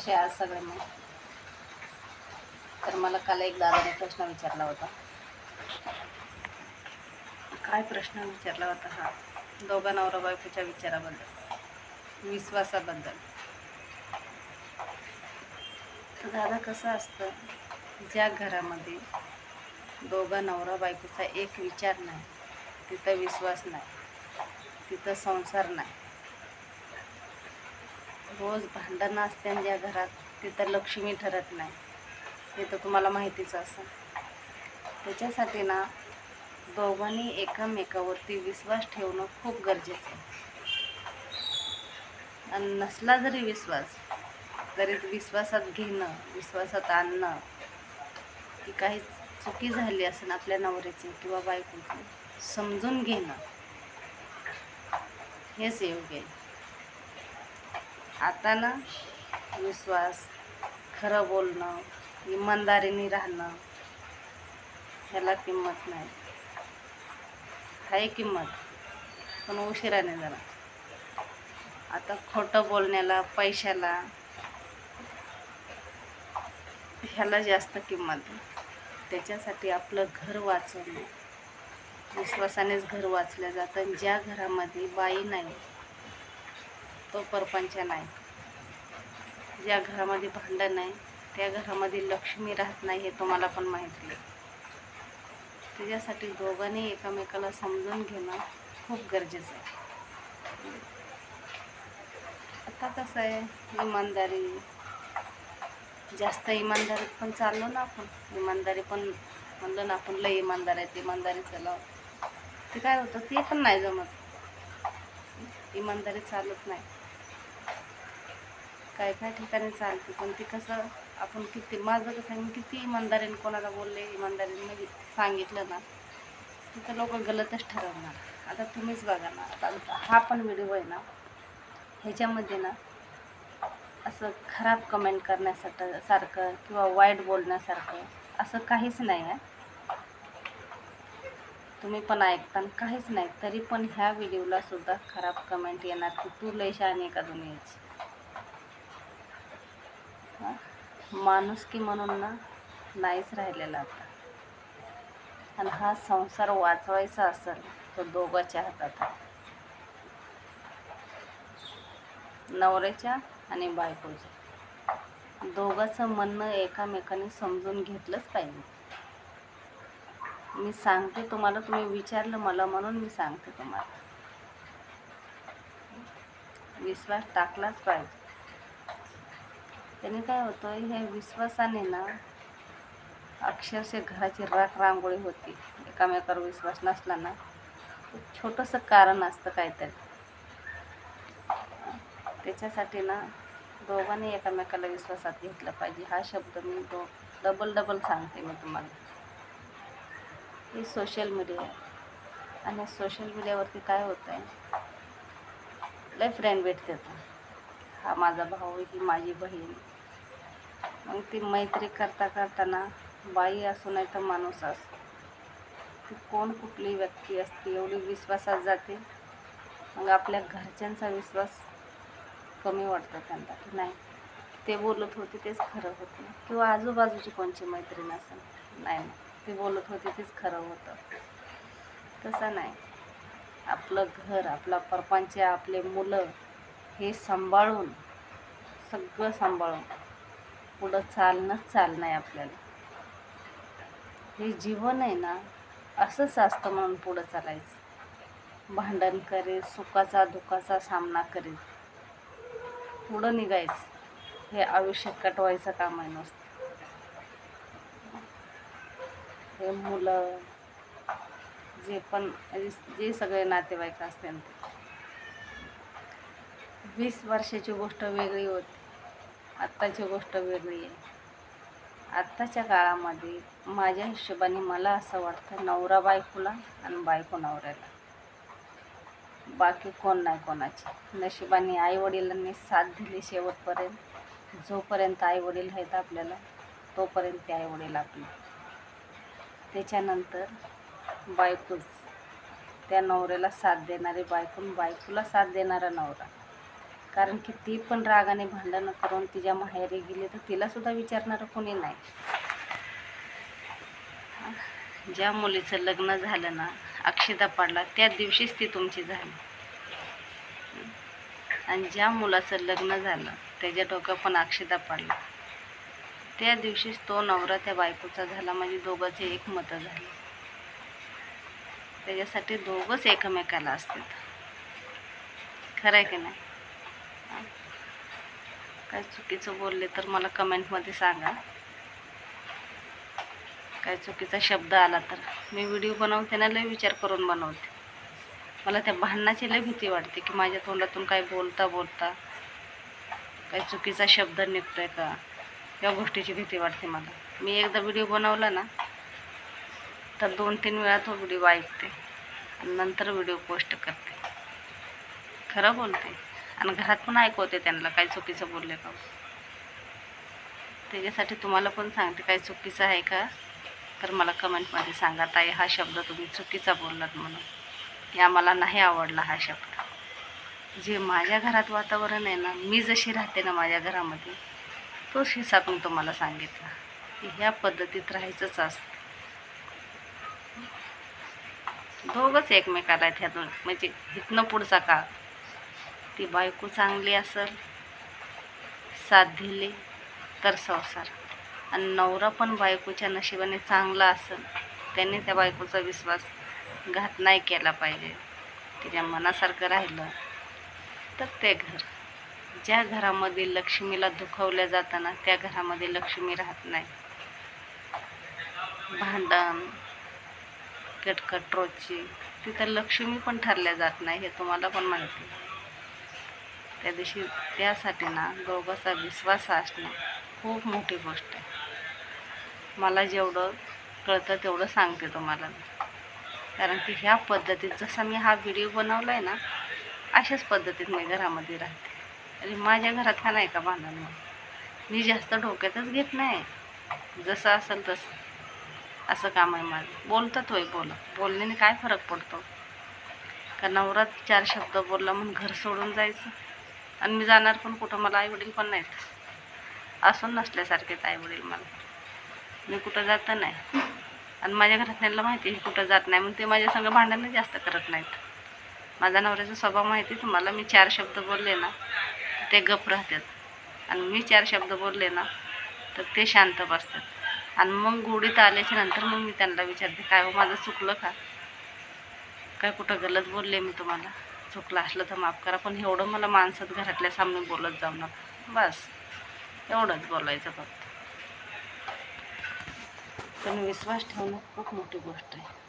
कसे आज सगळे मग तर मला काल एक दादाने प्रश्न विचारला होता. काय प्रश्न विचारला होता हा? दोघा नवरा बायकोच्या विचाराबद्दल विश्वासाबद्दल. तर दादा कसं असतं? ज्या घरामध्ये दोघा नवरा बायकोचा एक विचार नाही तिथं विश्वास नाही तिथं संसार नाही. रोज भांडणं असते ज्या घरात तिथं लक्ष्मी ठरत नाही. हे तर तुम्हाला माहितीच असं त्याच्यासाठी ना दोघांनी एकमेकावरती विश्वास ठेवणं खूप गरजेचं आहे. आणि नसला जरी विश्वास तरी विश्वासात घेणं विश्वासात आणणं की काही चुकी झाली असेल आपल्या नवऱ्याची किंवा बायकोची समजून घेणं हेच योग्य आहे. आता ना विश्वास खरं बोलणं इमानदारीने राहणं ह्याला किंमत नाही. आहे किंमत पण उशिराने जरा आता खोटं बोलण्याला पैशाला ह्याला जास्त किंमत त्याच्यासाठी आपलं घर वाचवणं विश्वासानेच घर वाचलं जातं. आणि ज्या घरामध्ये बाई नाही तो परपंच नाही. ज्या घरामध्ये भांडण आहे त्या घरामध्ये लक्ष्मी राहत नाही हे तुम्हाला पण माहिती आहे. त्याच्यासाठी दोघांनी एकमेकाला समजून घेणं खूप गरजेचं आहे. आता कसं आहे इमानदारी जास्त इमानदारीत पण चाललो ना आपण. इमानदारी पण म्हणलं ना आपण लय इमानदार आहेत इमानदारी चालव. ते काय होतं ते पण नाही जमत. इमानदारी चालत नाही. काय काय ठिकाणी चालते पण ती कसं आपण किती माझं कसं मी किती इमानदारीने कोणाला बोलले इमानदारीने सांगितलं ना तिथं लोक गलतच ठरवणार. आता तुम्हीच बघा ना आता हा पण व्हिडिओ आहे ना ह्याच्यामध्ये ना असं खराब कमेंट करण्यासाठी सारखं किंवा वाईट बोलण्यासारखं असं काहीच नाही आहे. तुम्ही पण ऐकता आणि काहीच नाही तरी पण ह्या व्हिडिओला सुद्धा खराब कमेंट येणार की तू लय आहे का दुनियाची? हा? माणुसकी म्हणून ना नाहीच राहिलेला आता. आणि हा संसार वाचवायचा असेल तो दोघांच्या हातात आहे. नवऱ्याच्या आणि बायकोच्या. दोघांचं म्हणणं एकामेकाने समजून घेतलंच पाहिजे. मी सांगते तुम्हाला तुम्ही विचारलं मला म्हणून मी सांगते तुम्हाला. विश्वास टाकलाच पाहिजे. त्याने काय होतं हे विश्वासाने ना अक्षरशः घराची राख रांगोळी होती. एकामेकावर विश्वास नसला ना छोटंसं कारण असतं काहीतरी. त्याच्यासाठी ना दोघांनी एकामेकाला विश्वासात घेतला पाहिजे. हा शब्द मी दो डबल डबल सांगते मी तुम्हाला. ही सोशल मीडिया आहे. आणि सोशल मीडियावरती काय होतं आहे लय फ्रेंड भेटते हा माझा भाऊ ही माझी बहीण. मग ती मैत्री करता करताना बाई असू नाही तर माणूस असो ती कोण कुठली व्यक्ती असते एवढी विश्वासात जाते. मग आपल्या घरच्यांचा विश्वास कमी वाटतं त्यांना की नाही ते बोलत होते तेच खरं होतं. किंवा आजूबाजूची कोणची मैत्रीण असेल नाही ते बोलत होते तेच खरं होतं. तसं नाही. आपलं घर आपला परपंच आपले मुलं हे सांभाळून सगळं सांभाळून पुढं चालणंच चालणं आहे आपल्याला. हे जीवन आहे ना असंच असतं म्हणून पुढं चालायचं. भांडण करेल सुखाचा दुखाचा सामना करेल. पुढं निघायचं. हे आयुष्य कटवायचं काम आहे नसतं. हे मुलं जे पण जे सगळे नातेवाईक असते ते. वीस वर्षाची गोष्ट वेगळी होती. आत्ताची गोष्ट वेगळी आहे. आत्ताच्या काळामध्ये माझ्या हिशोबाने मला असं वाटतं नवरा बायकोला आणि बायको नवऱ्याला. बाकी कोण नाही कोणाची. नशिबाने आईवडिलांनी साथ दिली शेवटपर्यंत. जोपर्यंत आईवडील आहेत आपल्याला तोपर्यंत ते आईवडील आपले. त्याच्यानंतर बायकोच त्या नवऱ्याला साथ देणारी बायकून बायकोला साथ देणारा नवरा. कारण की ती पण रागाने भांडणं करून तिच्या माहेरी गेली तर तिला सुद्धा विचारणारं कोणी नाही. ज्या मुलीचं लग्न झालं ना अक्षिता पडला त्या दिवशीच ती तुमची झाली. आणि ज्या मुलाचं लग्न झालं त्याच्या डोक्यात पण अक्षिता पडला. त्या दिवशीच तो नवरा त्या बायकोचा झाला म्हणजे दोघांचे एक मतं झाली. त्याच्यासाठी दोघंच एकमेकाला असतात. खरं आहे की नाही? काय चुकीचं बोलले तर मला कमेंटमध्ये सांगा. काय चुकीचा शब्द आला तर. मी व्हिडिओ बनवते ना लय विचार करून बनवते. मला त्या भांडणाची लय भीती वाटते की माझ्या तोंडातून काय बोलता बोलता काही चुकीचा शब्द निघतोय का? या गोष्टीची भीती वाटते मला. मी एकदा व्हिडिओ बनवला ना तर दोन तीन वेळा तो व्हिडिओ ऐकते आणि नंतर व्हिडिओ पोस्ट करते. खरं बोलते. आणि घरात पण ऐकवते त्यांना काय चुकीचं बोलले का? त्याच्यासाठी तुम्हाला पण सांगते काय चुकीचं आहे का? तर मला कमेंटमध्ये सांगा ताई हा शब्द तुम्ही चुकीचा बोललात म्हणून. या मला नाही आवडला हा शब्द. जे माझ्या घरात वातावरण आहे ना मी जशी राहते ना माझ्या घरामध्ये तोच हिसाब मी तुम्हाला सांगितला. की ह्या पद्धतीत राहायचंच असतं. दोघंच एकमेकाला आहेत ह्या दोन म्हणजे इथनं पुढचा काळ. ती बायको चांगली असेल साथ दिली तर संसार. आणि नवरा पण बायकोच्या नशिबाने चांगला असेल त्याने त्या बायकोचा विश्वास घात नाही केला पाहिजे. तिच्या मनासारखं राहिलं तर ते घर. ज्या घरामध्ये लक्ष्मीला दुखवल्या जाताना त्या घरामध्ये लक्ष्मी राहत नाही. भांडण कटकट रोजची तिथं लक्ष्मी पण ठरल्या जात नाही हे तुम्हाला पण माहिती. आहे. त्या दिवशी त्यासाठी ना दोघांचा विश्वास असणं खूप मोठी गोष्ट आहे. मला जेवढं कळतं तेवढं सांगते तुम्हाला कारण की ह्या पद्धतीत जसा मी हा व्हिडिओ बनवला आहे ना अशाच पद्धतीत मी घरामध्ये राहते. आणि माझ्या घरात का नाही का भांडण मग. मी जास्त डोक्यातच घेत नाही. जसं असेल तसं. असं काम आहे माझं. बोलतात होय बोला बोलण्याने काय फरक पडतो? का नवरात चार शब्द बोलला म्हणून घर सोडून जायचं? आणि मी जाणार पण कुठं मला आईवडील पण नाहीत. असून नसल्यासारखेच आईवडील मला. मी कुठं जात नाही. आणि माझ्या घरातल्यांना माहिती आहे कुठं जात नाही. म्हणून ते माझ्या संग भांडणं जास्त करत नाहीत. माझा नवऱ्याचा स्वभाव माहिती आहे तुम्हाला. मी चार शब्द बोलले ना ते गप राहतात. आणि मी चार शब्द बोलले ना तर ते शांत बसतात. आणि मग गोडीत आल्याच्यानंतर मग मी त्यांना विचारते काय हो माझं चुकलं का? काय कुठं गलत बोलले मी तुम्हाला? चुकलं असलं तर माफ करा पण एवढं मला माणसात घरातल्या सामने बोलत जाऊ नका. बस एवढंच बोलायचं फक्त. पण विश्वास ठेवणं खूप मोठी गोष्ट आहे.